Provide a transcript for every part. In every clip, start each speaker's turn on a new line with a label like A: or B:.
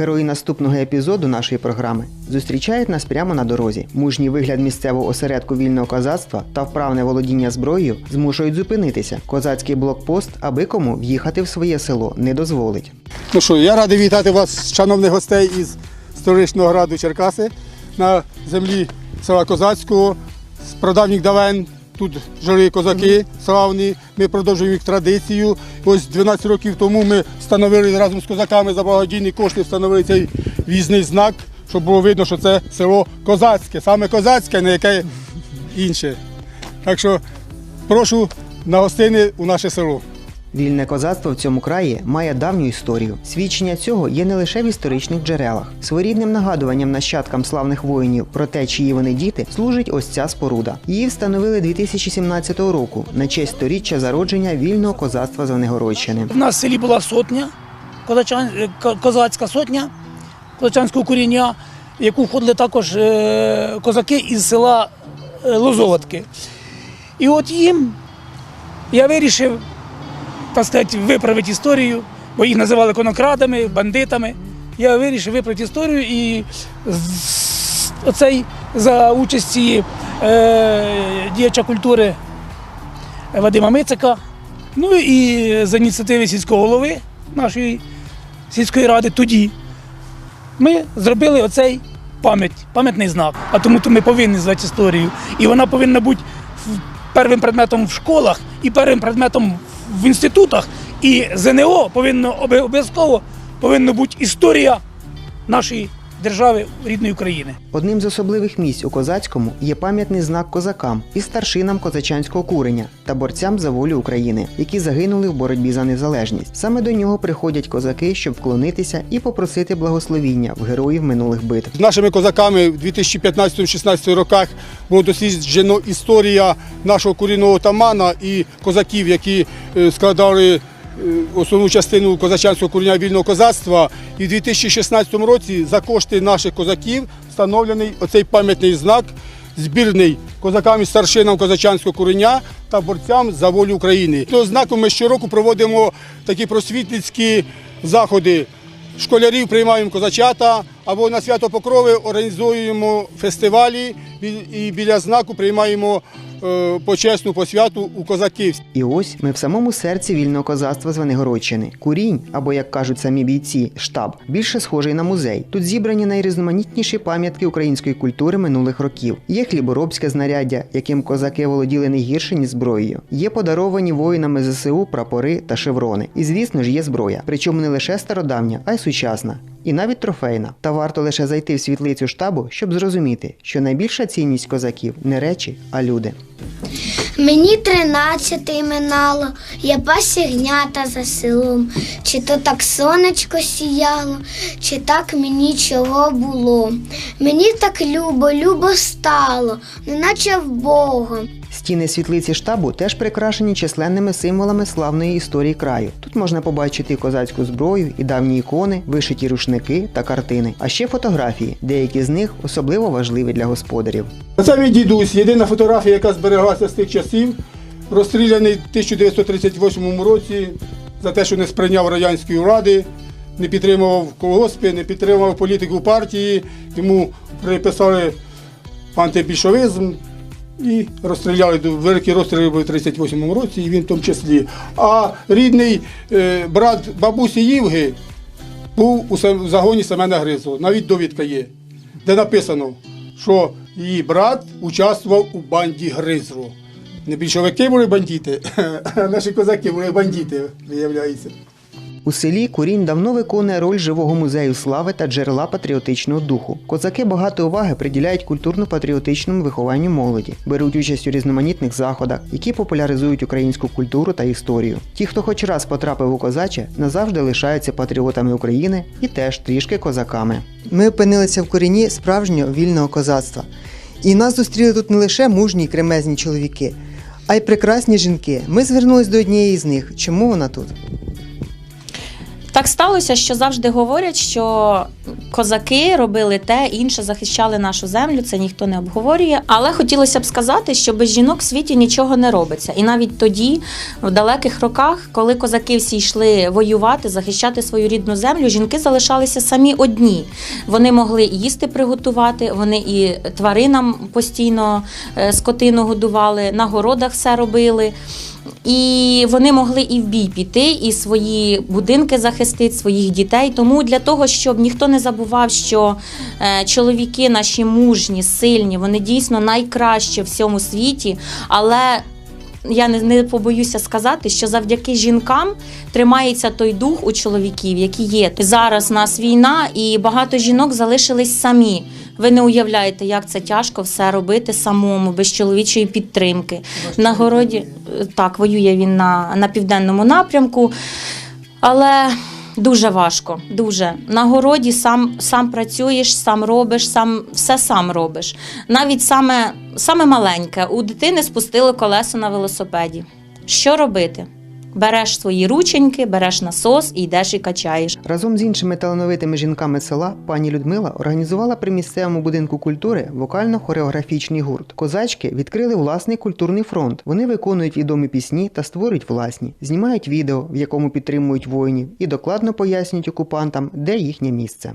A: Герої наступного епізоду нашої програми зустрічають нас прямо на дорозі. Мужній вигляд місцевого осередку вільного козацтва та вправне володіння зброєю змушують зупинитися. Козацький блокпост, аби кому в'їхати в своє село не дозволить.
B: Ну що, я радий вітати вас, шановних гостей із столичного граду Черкаси на землі села Козацького. З прадавніх давен тут жили козаки славні. Ми продовжуємо їх традицію. Ось 12 років тому ми встановили разом з козаками за благодійні кошти, встановили цей в'їзний знак, щоб було видно, що це село козацьке, саме козацьке, не яке інше. Так що прошу на гостини у наше село.
A: Вільне козацтво в цьому краї має давню історію. Свідчення цього є не лише в історичних джерелах. Своєрідним нагадуванням нащадкам славних воїнів про те, чиї вони діти, служить ось ця споруда. Її встановили 2017 року на честь сторіччя зародження вільного козацтва Звенигородщини.
C: У нас в селі була сотня, е, ко- козацька сотня козачанського коріння, в яку входили також е, козаки із села е, Лозоватки. І от їм я вирішив, так сказати, виправити історію, бо їх називали конокрадами, бандитами. Я вирішив виправити історію і оцей за участі е, діяча культури Вадима Мицика. Ну і за ініціативи сільського голови нашої сільської ради тоді ми зробили оцей пам'ять, пам'ятний знак. А тому то ми повинні звати історію. І вона повинна бути первим предметом в школах і первим предметом в інститутах. І ЗНО повинно обов'язково повинна бути історія нашої держави рідної України.
A: Одним з особливих місць у козацькому є пам'ятний знак козакам і старшинам козачанського куреня та борцям за волю України, які загинули в боротьбі за незалежність. Саме до нього приходять козаки, щоб вклонитися і попросити благословіння в героїв минулих битв.
B: З нашими козаками в 2015-16 роках було досліджено історія нашого корінного тамана і козаків, які е, складали основну частину козачанського коріння вільного козацтва. І в 2016 році за кошти наших козаків встановлений оцей пам'ятний знак, збірний козакам і старшинам козачанського коріння та борцям за волю України. Того знаку ми щороку проводимо такі просвітницькі заходи. Школярів приймаємо козачата або на свято Покрови організуємо фестивалі і біля знаку приймаємо е, почесну посвяту у козаків.
A: І ось ми в самому серці вільного козацтва Звенигородщини. Курінь, або як кажуть самі бійці, штаб, більше схожий на музей. Тут зібрані найрізноманітніші пам'ятки української культури минулих років. Є хліборобське знаряддя, яким козаки володіли не гірше, ніж зброєю. Є подаровані воїнами ЗСУ прапори та шеврони. І звісно ж є зброя, причому не лише стародавня, а й сучасна. І навіть трофейна. Та варто лише зайти в світлицю штабу, щоб зрозуміти, що найбільша цінність козаків не речі, а люди.
D: Мені тринадцяти минало, я пасігнята за селом. Чи то так сонечко сіяло, чи так мені чого було. Мені так любо, любо стало, неначе в Бога.
A: Стіни світлиці штабу теж прикрашені численними символами славної історії краю. Тут можна побачити козацьку зброю, і давні ікони, вишиті рушники та картини, а ще фотографії. Деякі з них особливо важливі для господарів.
B: Це мій дідусь, єдина фотографія, яка збереглася з тих часів, розстріляний в 1938 році за те, що не сприйняв радянської влади, не підтримував колгоспи, не підтримував політику партії, йому приписали антибільшовизм і розстріляли великі розстріли були в 38 році, і він в тому числі. А рідний е, брат бабусі Євги був у загоні Семена Гризу. Навіть довідка є, де написано, що її брат участвував у банді Гризру. Не більшовики були бандити, а наші козаки були бандити, виявляється.
A: У селі Курінь давно виконує роль живого музею слави та джерела патріотичного духу. Козаки багато уваги приділяють культурно-патріотичному вихованню молоді, беруть участь у різноманітних заходах, які популяризують українську культуру та історію. Ті, хто хоч раз потрапив у козаче, назавжди лишаються патріотами України і теж трішки козаками. Ми опинилися в корінні справжнього вільного козацтва. І нас зустріли тут не лише мужні й кремезні чоловіки, а й прекрасні жінки. Ми звернулись до однієї з них. Чому вона тут?
E: Так сталося, що завжди говорять, що козаки робили те, інше захищали нашу землю. Це ніхто не обговорює. Але хотілося б сказати, що без жінок в світі нічого не робиться. І навіть тоді, в далеких роках, коли козаки всі йшли воювати, захищати свою рідну землю, жінки залишалися самі одні. Вони могли і їсти приготувати, вони і тваринам постійно е, скотину годували, на городах все робили. І вони могли і в бій піти, і свої будинки захистити, своїх дітей. Тому для того, щоб ніхто не забував, що е, чоловіки наші мужні, сильні, вони дійсно найкращі в всьому світі. Але я не, не побоюся сказати, що завдяки жінкам тримається той дух у чоловіків, які є. Зараз у нас війна, і багато жінок залишились самі. Ви не уявляєте, як це тяжко все робити самому, без чоловічої підтримки. На городі е, так воює він на, на південному напрямку, але дуже важко. Дуже на городі сам, сам працюєш, сам робиш, сам все сам робиш. Навіть саме, саме маленьке у дитини спустили колесо на велосипеді. Що робити? Береш свої рученьки, береш насос і йдеш і качаєш.
A: Разом з іншими талановитими жінками села пані Людмила організувала при місцевому будинку культури вокально-хореографічний гурт. Козачки відкрили власний культурний фронт. Вони виконують відомі пісні та створюють власні, знімають відео, в якому підтримують воїнів, і докладно пояснюють окупантам, де їхнє місце.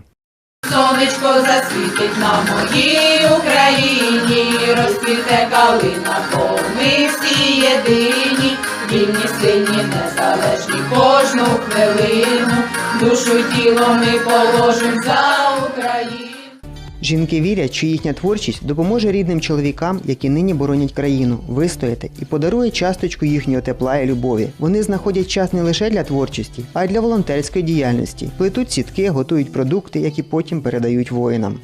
F: Сонечко засвітить на моїй Україні, розквіте калина, бо ми всі єдині, вільні, сильні, незалежні кожну хвилину, душу й тіло ми положим за Україну.
A: Жінки вірять, що їхня творчість допоможе рідним чоловікам, які нині боронять країну, вистояти і подарує часточку їхнього тепла і любові. Вони знаходять час не лише для творчості, а й для волонтерської діяльності. Плетуть сітки, готують продукти, які потім передають воїнам.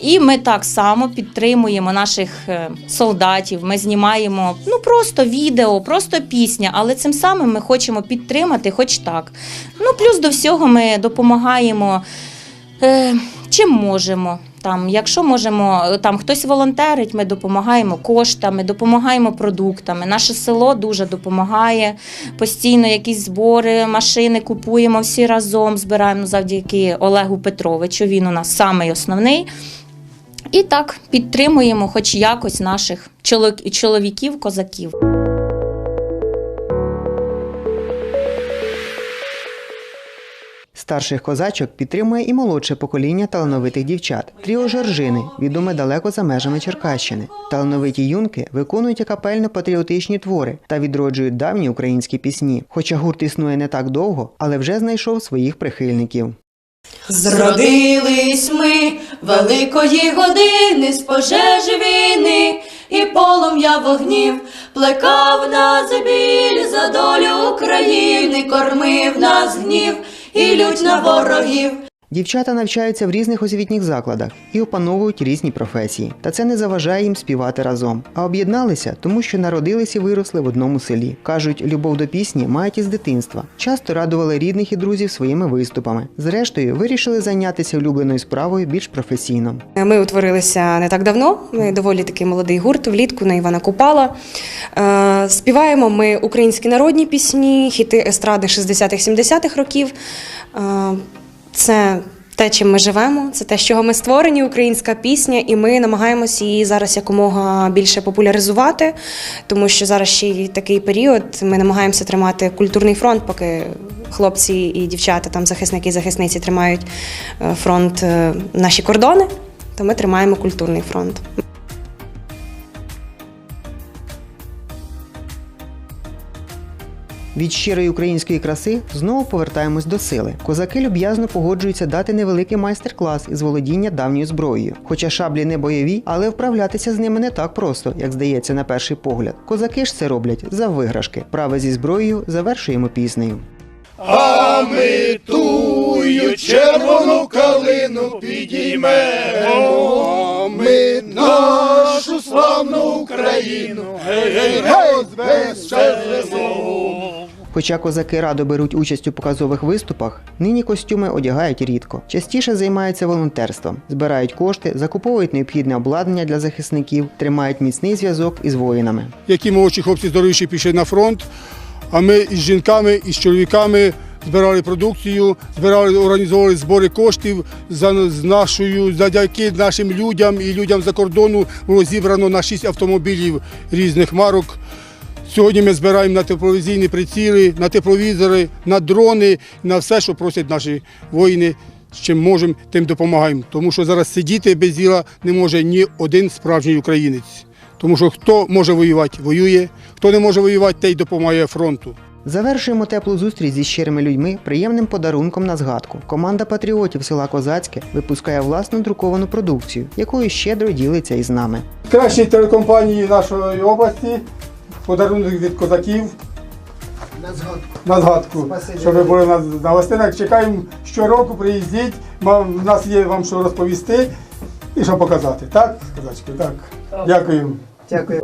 E: І ми так само підтримуємо наших е, солдатів. Ми знімаємо ну просто відео, просто пісня, але цим самим ми хочемо підтримати, хоч так. Ну плюс до всього ми допомагаємо. Е, Чим можемо там, якщо можемо, е, там хтось волонтерить, ми допомагаємо коштами, допомагаємо продуктами. Наше село дуже допомагає. Постійно якісь збори, машини купуємо всі разом, збираємо завдяки Олегу Петровичу. Він у нас самий основний. І так підтримуємо, хоч якось наших чоловіків, козаків.
A: Старших козачок підтримує і молодше покоління талановитих дівчат. Тріо Жоржини відоме далеко за межами Черкащини. Талановиті юнки виконують акапельно-патріотичні твори та відроджують давні українські пісні. Хоча гурт існує не так довго, але вже знайшов своїх прихильників.
F: Зродились ми великої години з пожежі війни, і полум'я вогнів плекав нас біль за долю України, кормив нас гнів і лють на ворогів.
A: Дівчата навчаються в різних освітніх закладах і опановують різні професії. Та це не заважає їм співати разом. А об'єдналися, тому що народились і виросли в одному селі. Кажуть, любов до пісні мають із дитинства. Часто радували рідних і друзів своїми виступами. Зрештою, вирішили зайнятися улюбленою справою більш професійно.
G: Ми утворилися не так давно. Ми доволі такий молодий гурт влітку на Івана Купала. Е, Співаємо ми українські народні пісні, хіти естради 60-х-70-х років. Це те, чим ми живемо, це те, з чого ми створені, українська пісня, і ми намагаємося її зараз якомога більше популяризувати, тому що зараз ще й такий період. Ми намагаємося тримати культурний фронт, поки хлопці і дівчата, там захисники і захисниці тримають е, фронт е, наші кордони то ми тримаємо культурний фронт.
A: Від щирої української краси знову повертаємось до сили. Козаки люб'язно погоджуються дати невеликий майстер-клас із володіння давньою зброєю. Хоча шаблі не бойові, але вправлятися з ними не так просто, як здається на перший погляд. Козаки ж це роблять за виграшки. Прави зі зброєю завершуємо піснею.
H: А ми тую червону калину підіймемо, ми нашу славну Україну, гей, гей, розвеселимо.
A: Хоча козаки радо беруть участь у показових виступах, нині костюми одягають рідко. Частіше займаються волонтерством, збирають кошти, закуповують необхідне обладнання для захисників, тримають міцний зв'язок із воїнами.
B: Які молодші хлопці здоровіші пішли на фронт, а ми із жінками, із чоловіками збирали продукцію, збирали, організовували збори коштів за з нашою, завдяки нашим людям і людям за кордону було зібрано на 6 автомобілів різних марок. Сьогодні ми збираємо на тепловізійні приціли, на тепловізори, на дрони, на все, що просять наші воїни. З чим можемо, тим допомагаємо. Тому що зараз сидіти без діла не може ні один справжній українець. Тому що хто може воювати, воює, хто не може воювати, той допомагає фронту.
A: Завершуємо теплу зустріч зі щирими людьми приємним подарунком на згадку. Команда патріотів села Козацьке випускає власну друковану продукцію, якою щедро ділиться із нами.
B: Кращій телекомпанії нашої області подарунок від козаків. На згадку.
A: Спасибі.
B: Щоб ви були на, на гостинах. Чекаємо щороку, приїздіть. Мам, У нас є вам що розповісти і що показати. Так, козачки? Так. Дякую.
A: Дякую.